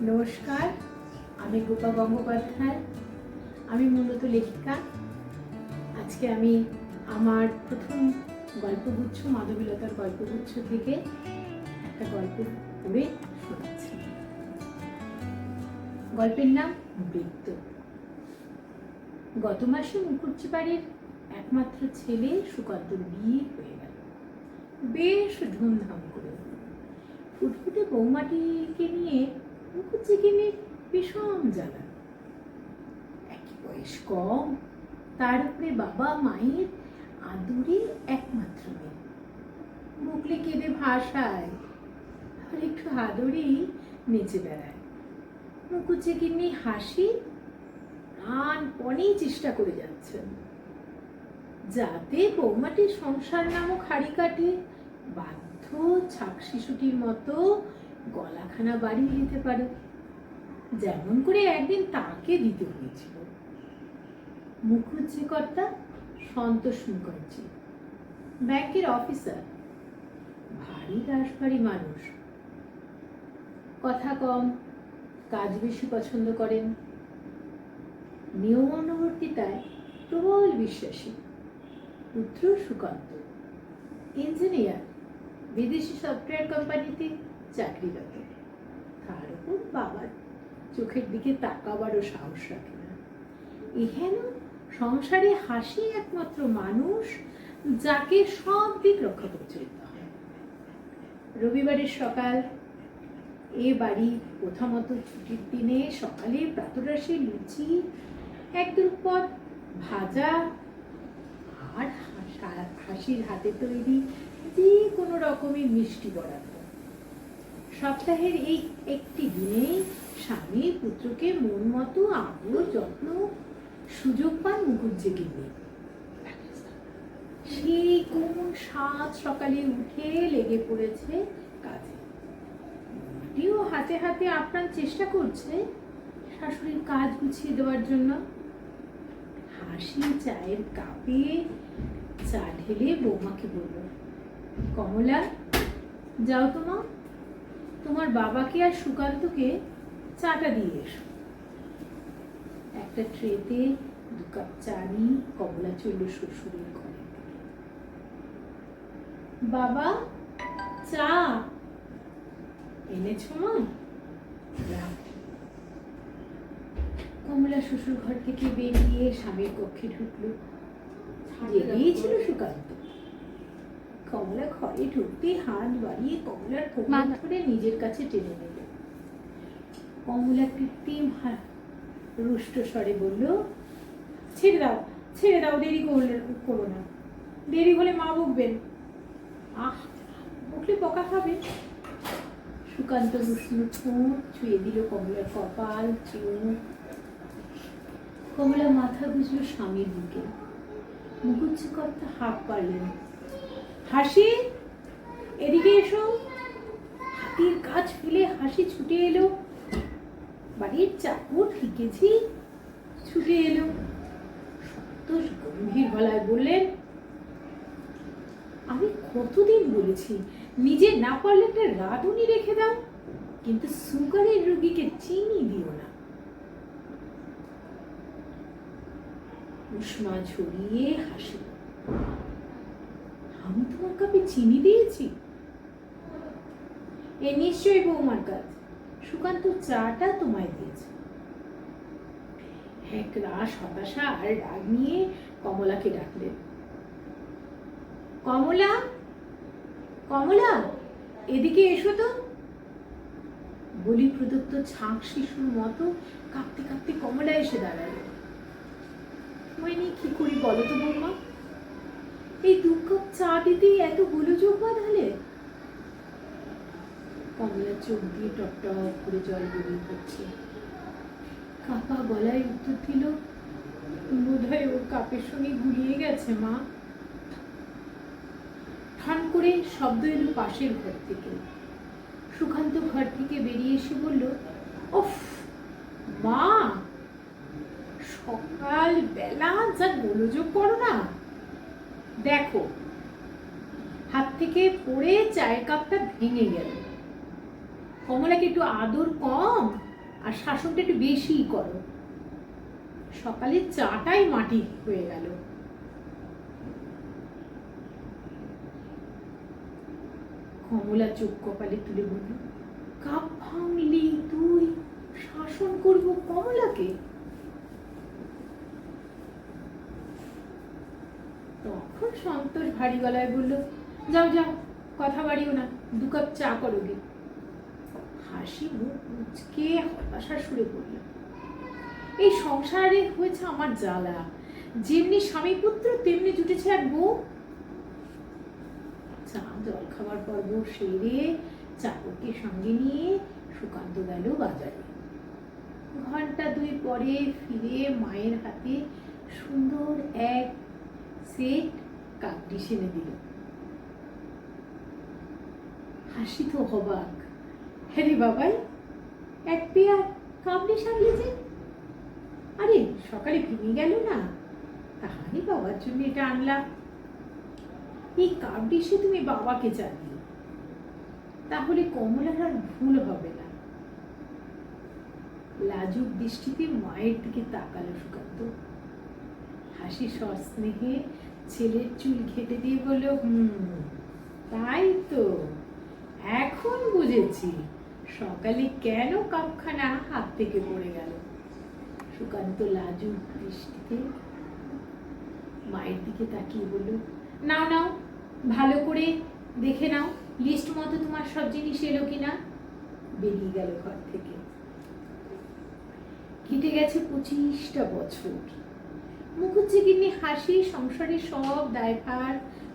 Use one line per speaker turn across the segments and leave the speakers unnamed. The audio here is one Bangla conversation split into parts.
নমস্কার, আমি গোপা গঙ্গোপাধ্যায়, আমি মূলত লেখিকা। আজকে আমি আমার প্রথম গল্পগুচ্ছ, মাধবীলতার গল্পগুচ্ছ থেকে একটা গল্প পড়ে শোনাচ্ছি। গল্পের নাম বৃত্ত। গত মাসে মুখুজ্জি বাড়ির একমাত্র ছেলে সুকান্তর বিয়ে হয়ে গেল। বেশ ধুমধাম করে। ফুটফুটে বৌমাটিকে নিয়ে মুখুজ্জিকে নিয়ে বিষম জ্বালা। একই বয়স কম, তার উপরে বাবা মায়ের একমাত্র মেয়ে। কেঁদে আর একটু নেচে বেড়ায়। হাসি, প্রাণপণেই চেষ্টা করে যাচ্ছেন যাতে বৌমাটির সংসার নামক হাড়ি কাটে বাধ্য ছাক শিশুটির মতো গলাখানা বাড়িয়ে নিতে পারে। যেমন করে একদিন তাকে দিতে হয়েছিল। মুখুজ্জি কর্তা সন্তোষ মুখার্জি, ব্যাংকের অফিসার, ভারী রাসভারী মানুষ। কথা কম, কাজ বেশি পছন্দ করেন। নিয়ম অনুবর্তিতায় প্রবল বিশ্বাসী, পুত্র সুকান্ত, ইঞ্জিনিয়ার, বিদেশি সফটওয়্যার কোম্পানিতে চাকরিরত তার উপর বাবার চোখের দিকে তাকাবারও সাহস রাখে না। এহেন সংসারে হাসি একমাত্র মানুষ যাকে সব দিক রক্ষা করে হয়। রবিবারের সকাল, এ বাড়ি প্রথমত ছুটির দিনে সকালে প্রাতরাশে লুচি এক দুপদ ভাজা, আর হাসা- হাসির হাতে তৈরি যে কোনো রকমের মিষ্টি বরাদ্দ। সপ্তাহের এই একটি দিনেই স্বামী পুত্রকে মন মতো আদর, যত্ন, সুযোগ পান মুখুজ্জিকে নিয়ে সেই কোন সাত সকালে উঠে লেগে পড়েছে কাজে। মাটিও হাতে হাতে আপ্রাণ চেষ্টা করছে শাশুড়ির কাজ গুছিয়ে দেওয়ার জন্য। হাসি চায়ের কাপে চা ঢেলে বৌমাকে বলল, কমলা, যাও তো মা। তোমার বাবাকে আর সুকান্তকে চাটা দিয়ে এসো। একটা ট্রেতে দু কাপ চা নিয়ে কমলা চলল শ্বশুরের ঘরে বাবা চা? এনেছো মা? কমলা শ্বশুর ঘর থেকে বেরিয়ে স্বামীর কক্ষে ঢুকলো। ছিল সুকান্ত? কমলা ঘরে ঢুকতে হাত বাড়িয়ে কমলার কোমর ধরে নিজের কাছে টেনে নিল। কমলা কৃত্রিম রুষ্ট স্বরে বলল ছেড়ে দাও ছেড়ে দাও দেরি করলে করো না। দেরি হলে মা বকবেন। আহ বকলে পকা খাবে? সুকান্ত উষ্ণ ঠোঁট ছুঁয়ে দিল কমলার কপাল চুল কমলা মাথা গুজল স্বামীর বুকে। মুখুজ্জি কর্তা হাঁপ পারলেন হাসি? এদিকে এসো। হাতির কাজ ফেলে হাসি ছুটে এলো। বাড়ির চাকর ঠিকেছি, ছুটে এলো। সন্তোষ গম্ভীর গলায় বললেন, আমি কতদিন বলেছি, নিজে না পারলে একটা রাঁধুনি রেখে দাও, কিন্তু সুগারের রোগীকে চিনি দিও না। উষ্মা ঝরিয়ে হাসি। আমি তোমার কাপে চিনি দিয়েছি। এ নিশ্চয়ই বৌমার কাজ। সুকান্ত চাটা তোমায় দিয়েছে। এক রাস হতাশা আর রাগ নিয়ে কমলাকে ডাকলেন। কমলা? কমলা, এদিকে এসো তো। বলি প্রদত্ত ছাঁক শিশুর মতো কাঁপতে কাঁপতে কমলা এসে দাঁড়াল। নিয়ে কি করি বলো তো বৌমা? এই দু কাপ চা দিতেই এত গোলযোগ বাঁধালে? কমলার চোখ দিয়ে টপ টপ করে জল বেরিয়ে পড়ছে। কাপা গলায় উত্তর দিল, বোধহয় ওর কাপের সঙ্গে গুলিয়ে গেছে, মা। ঠান করে শব্দ এলো পাশের ঘর থেকে। সুকান্ত ঘর থেকে বেরিয়ে এসে বলল, ওফ, মা! সকাল বেলা যা গোলযোগ করো না দেখো, হাত থেকে পড়ে চায়ের কাপটা ভেঙে গেল। কমলাকে একটু আদর কম আর শাসনটা একটু বেশিই করো। সকালে চাটাই মাটি হয়ে গেল। কমলা চোখ কপালে তুলে বলল, কাপ ভাঙলি তুই, শাসন করব কমলাকে? তখন সন্তোষ ভারী গলায় বলল, যাও যাও, কথা বাড়িও না, দু কাপ চা করো গে হাসি মুখ মুচকে হতাশা সুরে পড়ল এই সংসারে হয়েছে আমার জ্বালা, যেমনি স্বামী পুত্র, তেমনি জুটেছে এক বউ। চা, জল খাবার পর্ব সেরে চাকরকে সঙ্গে নিয়ে সুকান্ত গেল বাজারে। ঘণ্টা দুই পরে ফিরে মায়ের হাতে সুন্দর এক সেট কাকডি এনে দিল। হাসি তো বাবাই, এক পেয়ার কাবলি আরে, সকালে ভেঙে গেল না। তাহলে বাবার জন্য এটা আনলাম। এই কাপ ডিশে তুমি বাবাকে জানিও তাহলে কমলার আর ভুল হবে না। লাজুক দৃষ্টিতে মায়ের দিকে তাকালো সুকান্ত। হাসি সস্নেহে ছেলের চুল ঘেটে দিয়ে বলল, হুম, তাই তো। এখন বুঝেছি সকালে কেন কাপখানা হাত থেকে পড়ে গেল। সুকান্ত লাজুক দৃষ্টিতে মায়ের দিকে তাকিয়ে বলল, নাও নাও, ভালো করে দেখে নাও, লিস্ট মতো তোমার সব জিনিস এলো কিনা? বেরিয়ে গেল ঘর থেকে। কেটে গেছে পঁচিশটা বছর। মুখুজ্জিগিন্নি হাসি, সংসারের সব দায়ভার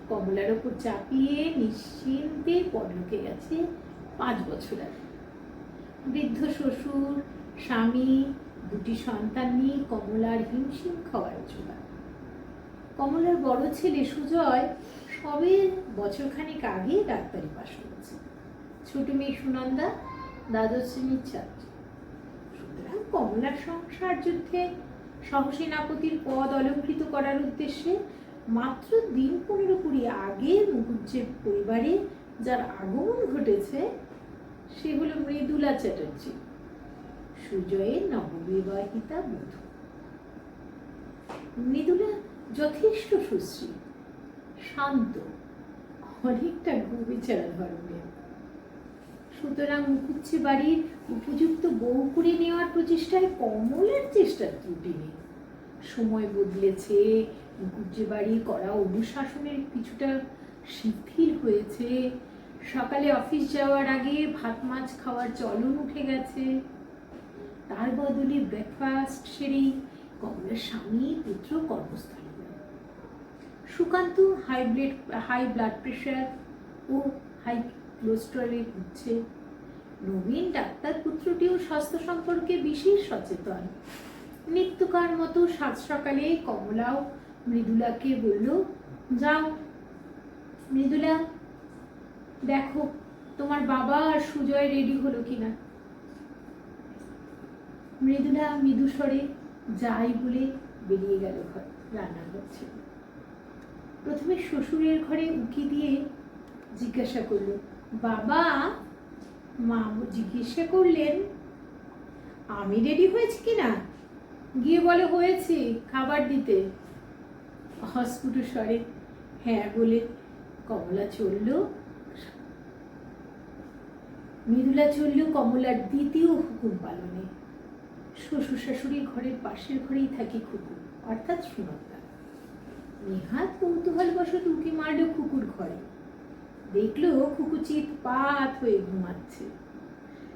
কমলার ওপর চাপিয়ে নিশ্চিন্তে পরলোকে গেছে পাঁচ বছর আগে বৃদ্ধ শ্বশুর, স্বামী, দুটি সন্তান নিয়ে কমলার হিমশিম খাওয়ার জোগাড়। কমলার বড় ছেলে সুজয় সবে বছরখানেক আগে ডাক্তারি পাশ করেছে। ছোট মেয়ে সুনন্দা, দ্বাদশ শ্রেণির ছাত্রী। সুতরাং কমলার সংসার যুদ্ধে সহসেনাপতির পদ অলঙ্কৃত করার উদ্দেশ্যে মাত্র দিন পনেরো কুড়ি আগে মুখুজ্জের পরিবারে যার আগমন ঘটেছে, সে হলো মৃদুলা চ্যাটার্জি। সুজয়ের নববিবাহিতা বধূ। মৃদুলা যথেষ্ট সুশ্রী, শান্ত, অনেকটা গোবিচারা ধর্মের সুতরাং মুখুজ্জে বাড়ির উপযুক্ত বউ করে নেওয়ার প্রচেষ্টায় কমলের চেষ্টার ত্রুটি নেই। সময় বদলেছে মুখুজ্জে বাড়ি করা অনুশাসনের কিছুটা শিথিল হয়েছে। সকালে অফিস যাওয়ার আগে ভাত মাছ খাওয়ার চলন উঠে গেছে। তার বদলে ব্রেকফাস্ট সেরেই কমলের স্বামী পুত্র কর্মস্থলে Sukanta high blood high blood pressure ও হাই কোলেস্ট্রলে ভুগছে নবীন ডাক্তার পুত্রটিও স্বাস্থ্য সম্পর্কে বিশেষ সচেতন। নিত্যকার মতো সাত সকালে কমলাও মৃদুলাকে বলল, যাও, মৃদুলা, দেখো, তোমার বাবা আর সুজয় রেডি হলো কিনা? মৃদুলা মৃদুস্বরে যাই বলে বেরিয়ে গেল ঘর রান্না করছে প্রথমে শ্বশুরের ঘরে উঁকি দিয়ে জিজ্ঞাসা করল বাবা, মা জিজ্ঞাসা করলেন, আমি রেডি হয়েছি কিনা? গিয়ে বলে, হয়েছি, খাবার দিতে। হসপুটু স্বরে হ্যাঁ বলে, কমলা চলল। মৃদুলা চলল কমলার দ্বিতীয় হুকুম পালনে। শ্বশুর শাশুড়ির ঘরের পাশের ঘরেই থাকি খুকুর অর্থাৎ সুনন্দা নেহাত কৌতূহলবশত উকি মারল কুকুর ঘরে। দেখল খুকু চিত পাত হয়ে ঘুমাচ্ছে।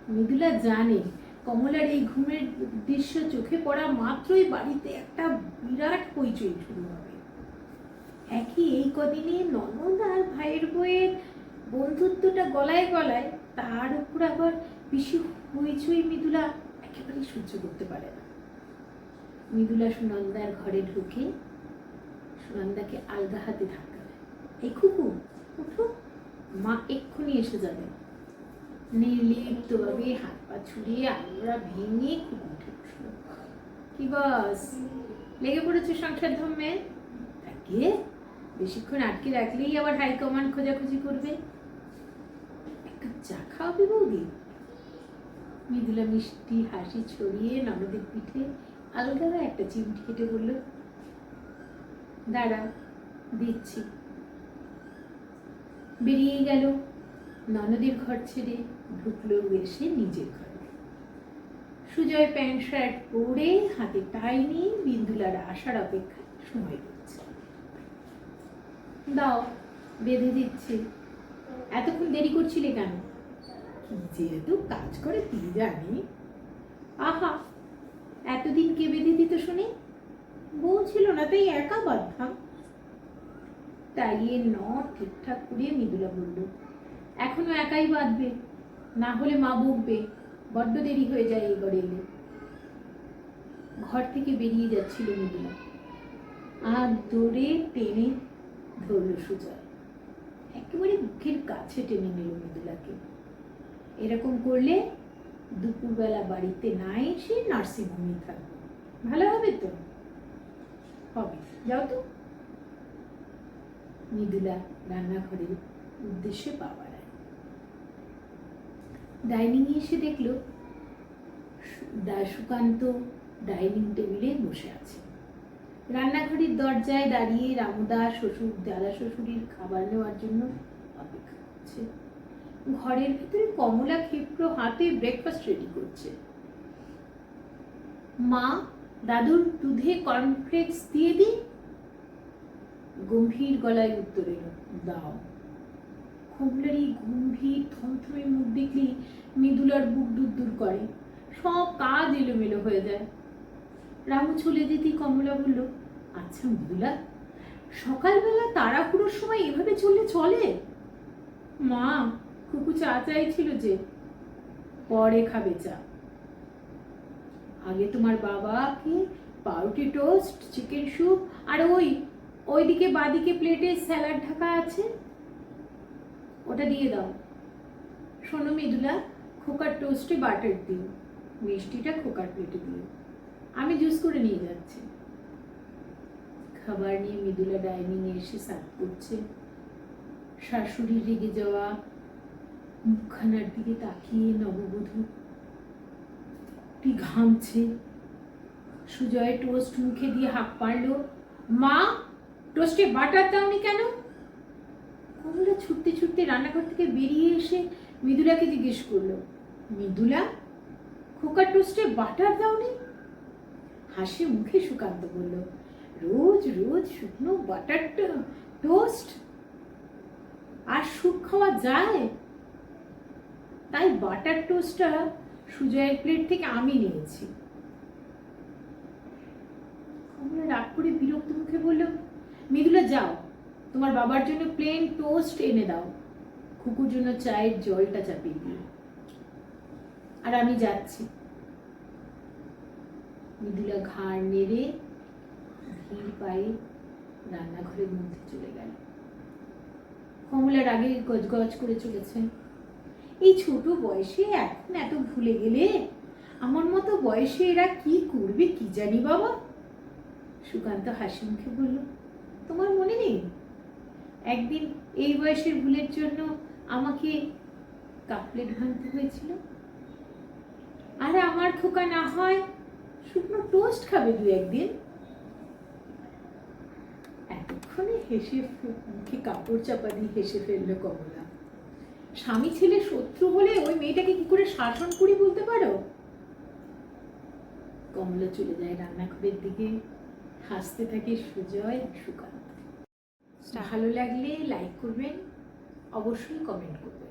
মৃদুলা জানে কমলার এই ঘুমের দৃশ্য চোখে পড়া মাত্রই বাড়িতে একটা বিরাট হইচই শুরু হবে। একই এই কদিনে ননদ আর ভাইয়ের বইয়ের বন্ধুত্বটা গলায় গলায় তার উপর আবার বেশি হইচই মৃদুলা একেবারে সহ্য করতে পারে না। মৃদুলা সুনন্দার ঘরে ঢুকে সুনন্দাকে আলগা হাতে ধাক্কা দেয়। এই খুকু উঠো। মা এক্ষুনি এসে যাবে। নির্লিপ্তভাবে হাত পা ছুড়িয়ে আলুরা ভেঙে কি বাস? লেগে পড়েছে সংসার ধর্মে? তাকে বেশিক্ষণ আটকে রাখলেই আবার হাইকমান্ড খোঁজাখুঁজি করবে। এক কাপ চা খাওয়াবি বৌদি। মৃদুলা মিষ্টি হাসি ছড়িয়ে ননদের পিঠে আলগা একটা চিমটি কেটে বলল, দাঁড়া, দিচ্ছি। বেরিয়ে গেল। ননদের ঘর ছেড়ে ঢুকলো এসে নিজের ঘরে। সুজয় প্যান্ট, শার্ট পরে হাতে টাই নিয়ে বিন্দুলার আসার অপেক্ষায় সময় দিচ্ছে। দাও, বেঁধে দিচ্ছে। এতক্ষণ দেরি করছিলে কেন? যেহেতু কাজ করে তুই জানি। আহা, এতদিন কে বেঁধে দিত শুনি? বউ ছিল না, তাই একা বাঁধতাম। টাইয়ের নট ঠিকঠাক করে মৃদুলা বলল, এখনও একাই বাঁধবে? না হলে মা বকবে, বড্ড দেরি হয়ে যায় এই ঘরে এলে। ঘর থেকে বেরিয়ে যাচ্ছিল মৃদুলা আর দৌড়ে টেনে ধরল সুজয়। একেবারে মুখের কাছে টেনে নিল মৃদুলাকে এরকম করলে দুপুরবেলা বাড়িতে না এসে নার্সিংহোমে থাকব। ভালো হবে তো? হবে। যাও তো। মৃদুলা রান্নাঘরের উদ্দেশ্যে পা বাড়ায় ডাইনিংয়ে এসে দেখল সুকান্ত ডাইনিং টেবিলে বসে আছে। রান্নাঘরের দরজায় দাঁড়িয়ে রামদা, শ্বশুর, দাদা শ্বশুরের খাবার নেওয়ার জন্য অপেক্ষা করছে। ঘরের ভিতরে কমলা ক্ষিপ্র হাতে ব্রেকফাস্ট রেডি করছে। মা, দাদুর দুধে কর্নফ্লেক্স দিয়ে দিই? গম্ভীর গলায় উত্তর এলো দাও। এই গম্ভীর থমথমে মুখ দেখলেই মৃদুলার বুক দূর দূর করে। সব কাজ এলোমেলো হয়ে যায়। রামু চলে যেতেই কমলা বলল আচ্ছা মৃদুলা সকালবেলা তাড়াহুড়োর সময় এভাবে চললে চলে? মা, কুকু চা চাইছিল যে, পরে খাবে চা। আগে তোমার বাবাকে পাউরুটি টোস্ট, চিকেন স্যুপ আর ওই ওইদিকে বাদিকে প্লেটে স্যালাড ঢাকা আছে। ওটা দিয়ে দাও। শোনো মৃদুলা, খোকার টোস্টে বাটার দিও। মিষ্টিটা খোকার প্লেটে দিও। আমি জুস করে নিয়ে যাচ্ছি। খাবার নিয়ে মৃদুলা ডাইনিংয়ে এসে সার্ভ করছে। শাশুড়ি রেগে যাওয়া, মুখখানার দিকে তাকিয়ে নববধূ। ঘামছে। সুজয় টোস্ট মুখে দিয়ে হাঁক পারল মা টোস্টে বাটার দাওনি কেন? কমলা ছুটতে ছুটতে রান্নাঘর থেকে বেরিয়ে এসে মৃদুলাকে জিজ্ঞেস করল, মৃদুলা, খোকার টোস্টে বাটার দাওনি? হাসি মুখে সুকান্ত বলল, রোজ রোজ শুকনো বাটার টোস্ট আর সুখ খাওয়া যায়। তাই বাটার টোস্টটা সুজয়ের প্লেট থেকে আমি নিয়েছি। কমলা রাগ করে বিরক্ত মুখে বলল মৃদুলা যাও। তোমার বাবার জন্য প্লেন টোস্ট এনে দাও। কুকুর জন্য চায়ের জলটা চাপিয়ে দিও। আর আমি যাচ্ছি। মৃদুলা ঘাড় নেড়ে ধীর পায়ে রান্নাঘরের মধ্যে চলে গেল। কমলার আগে গজগজ করে চলেছে। এই ছোট বয়সে এখন এত ভুলে গেলে আমার মতো বয়সে এরা কি করবে, কি জানি বাবা? সুকান্ত হাসি মুখে বলল তোমার মনে নেই? একদিন এই বয়সের ভুলের জন্য আমাকে কাপলেট ভাঙতে হয়েছিল। আর আমার খোকা না হয় শুকনো টোস্ট খাবে দু একদিন। এতক্ষণে হেসে মুখে কাপড় চাপা দিয়ে হেসে ফেলল কমলা। স্বামী ছেলে শত্রু হলে ওই মেয়েটাকে কি করে শাসন করি বলতে পারো? কমলা চলে যায় রান্নাঘরের দিকে। হাসতে থাকে সুজয় সুকান্ত। ভালো লাগলে লাইক করবেন অবশ্যই কমেন্ট করবেন।